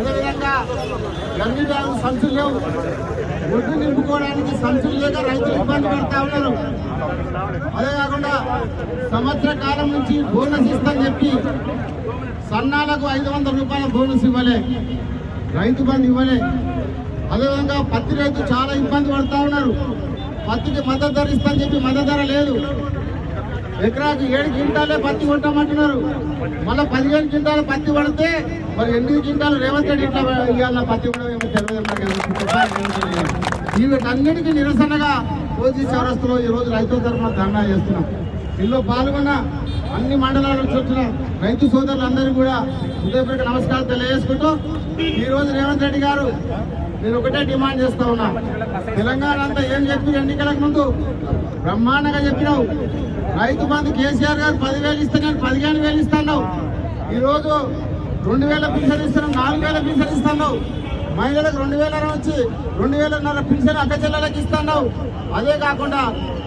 అదేవిధంగా గంగి బ్యాగు సంచులు లేవు ఒడ్డు నింపుకోవడానికి సంచులు లేక రైతులు ఇబ్బంది పడతా ఉన్నారు. అదే కాకుండా సంవత్సర కాలం నుంచి బోనస్ ఇస్తాని చెప్పి సన్నాలకు ఐదు వందల రూపాయల బోనస్ ఇవ్వలే రైతు బంధు ఇవ్వలే. అదేవిధంగా పత్తి రైతు చాలా ఇబ్బంది పడతా ఉన్నారు. పత్తికి మద్దతు ధర ఇస్తాని చెప్పి మద్దతు ధర లేదు. ఎకరాకు ఏడు క్వింటాలే పత్తి కొంటామంటున్నారు. మళ్ళీ పదిహేను క్వింటాలు పత్తి పడితే మరి ఎనిమిది క్వింటాలు రేవంత్ రెడ్డి ఇట్లా ఇవాళ పత్తి కూడా ఏమో తెలియదు వీటన్నిటికీ నిరసనగా కోచి చౌరస్తులో ఈ రోజు రైతుల తరఫున ధర్నా చేస్తున్నాం. ఇందులో పాల్గొన్న అన్ని మండలాల నుంచి వచ్చిన రైతు సోదరులందరూ కూడా హృదయపూర్వక నమస్కారం తెలియజేసుకుంటూ ఈరోజు రేవంత్ రెడ్డి గారు నేను ఒకటే డిమాండ్ చేస్తా ఉన్నా. తెలంగాణ అంతా ఏం చెప్పి ఎన్నికలకు ముందు? బ్రహ్మాండంగా చెప్పినావు. రైతు బంధు కేసీఆర్ గారు పదివేలు ఇస్తే నేను పదిహేను వేలు ఇస్తాను ఈరోజు రెండు వేల పింఛన్ ఇస్తున్నావు నాలుగు వేల పింఛన్ ఇస్తున్నావు. మహిళలకు రెండు వేల వచ్చి రెండు వేలన్నర పింఛన్ అక్క చెల్లెలకు ఇస్తున్నావు. అదే కాకుండా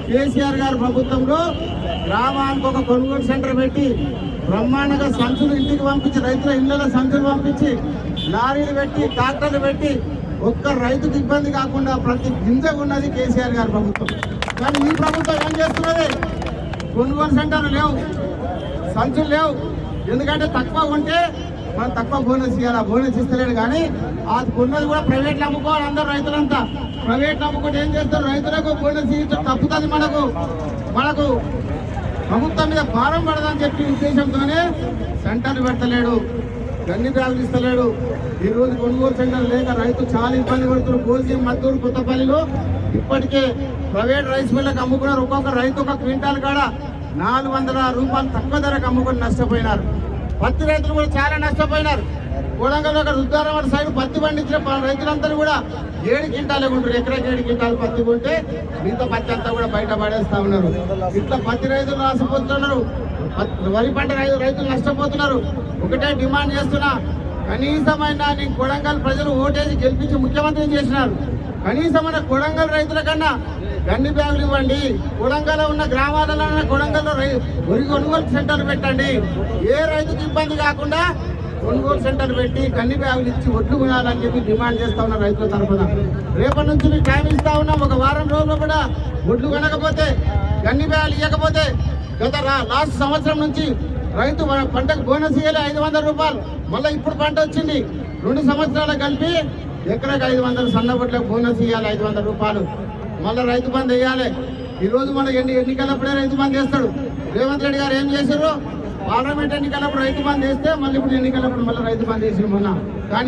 కేసీఆర్ గారు ప్రభుత్వంలో గ్రామానికి ఒక కొనుగోలు సెంటర్ పెట్టి బ్రహ్మాండంగా సంచులు ఇంటికి పంపించి రైతుల ఇళ్ళలో సంచులు పంపించి లారీలు పెట్టి ట్రాక్టర్లు పెట్టి ఒక్క రైతుకు ఇబ్బంది కాకుండా ప్రతి గింజ ఉన్నది కేసీఆర్ గారి ప్రభుత్వం. కానీ ఈ ప్రభుత్వం ఏం చేస్తున్నది? కొనుగోలు సెంటర్లు లేవు సంచులు లేవు. ఎందుకంటే తక్కువ ఉంటే మనం తక్కువ బోనస్ ఇవ్వాలి ఆ బోనస్ ఇస్తలేడు కానీ అది కొన్నది కూడా ప్రైవేట్లు అమ్ముకోవాలి అందరు రైతులంతా. ప్రైవేట్ అమ్ముకుంటే ఏం చేస్తారు? రైతులకు బోనస్ ఇచ్చడం తప్పుతుంది మనకు. మనకు ప్రభుత్వం మీద భారం పడదని చెప్పి ఉద్దేశంతోనే సెంటర్లు పెడతలేడు. గన్ని బ్యాగులు ఇస్తలేడు. ఈ రోజు కొనుగోలు సెంటర్ లేక రైతు చాలా ఇబ్బంది పడుతున్నారు. భోజనం మద్దూరు కొత్తపల్లిలో ఇప్పటికే ప్రైవేట్ రైస్ మిల్లకు అమ్ముకున్నారు. ఒక్కొక్క రైతు ఒక క్వింటాల్ కాడ నాలుగు వందల రూపాయలు తక్కువ ధరకు అమ్ముకొని నష్టపోయినారు. పత్తి రైతులు కూడా చాలా నష్టపోయినారు. కొడంగల్ ఒక రుద్దారం సైడ్ పత్తి పండించిన ప- రైతులందరూ కూడా ఏడు క్వింటాలే ఉంటారు ఎకరాకి ఏడు క్వింటాలు పత్తి కొంటే మిగతా పత్తి అంతా కూడా బయట పడేస్తా ఉన్నారు. ఇట్లా పత్తి రైతులు నష్టపోతున్నారు వరి పంట రైతు రైతులు నష్టపోతున్నారు. ఒకటే డిమాండ్ చేస్తున్నా. కనీసమైన నీ కొడంగల్ ప్రజలు ఓటేసి గెలిపించి ముఖ్యమంత్రిని చేసినారు. కనీసమైన కొడంగల్ రైతుల కన్నా గన్ని బ్యాగులు ఇవ్వండి. కొడంగల్లో ఉన్న గ్రామాలలో ఉన్న కొడంగల్లో రై- వరి కొనుగోలు సెంటర్ పెట్టండి. ఏ రైతుకి ఇబ్బంది కాకుండా కొనుగోలు సెంటర్ పెట్టి కన్ని బ్యాగులు ఇచ్చి ఒడ్లు కొనాలని చెప్పి డిమాండ్ చేస్తా ఉన్న రైతుల తరఫున. రేపటి నుంచి మీకు టైం ఇస్తా ఉన్నాం. ఒక వారం రోజులు కూడా ఒడ్లు కొనకపోతే గన్ని బ్యాగులు ఇవ్వకపోతే గత లాస్ట్ సంవత్సరం నుంచి రైతు పంటకు బోనస్ ఇవ్వాలి ఐదు వందల రూపాయలు. మళ్ళీ ఇప్పుడు పంట వచ్చింది. రెండు సంవత్సరాలు కలిపి ఎకరాకి ఐదు వందలు సన్నబొట్లకు బోనస్ ఇవ్వాలి ఐదు వందల రూపాయలు. మళ్ళీ రైతు బంద్ వేయాలి. ఈరోజు మన ఎన్ని ఎన్నికలప్పుడే రైతు బంద్ చేస్తాడు రేవంత్ రెడ్డి గారు ఏం చేశారు? పార్లమెంట్ ఎన్నికలప్పుడు రైతు బంద్ చేస్తే మళ్ళీ ఇప్పుడు ఎన్నికలప్పుడు మళ్ళీ రైతు బంద్ చేసిన మొన్న. కానీ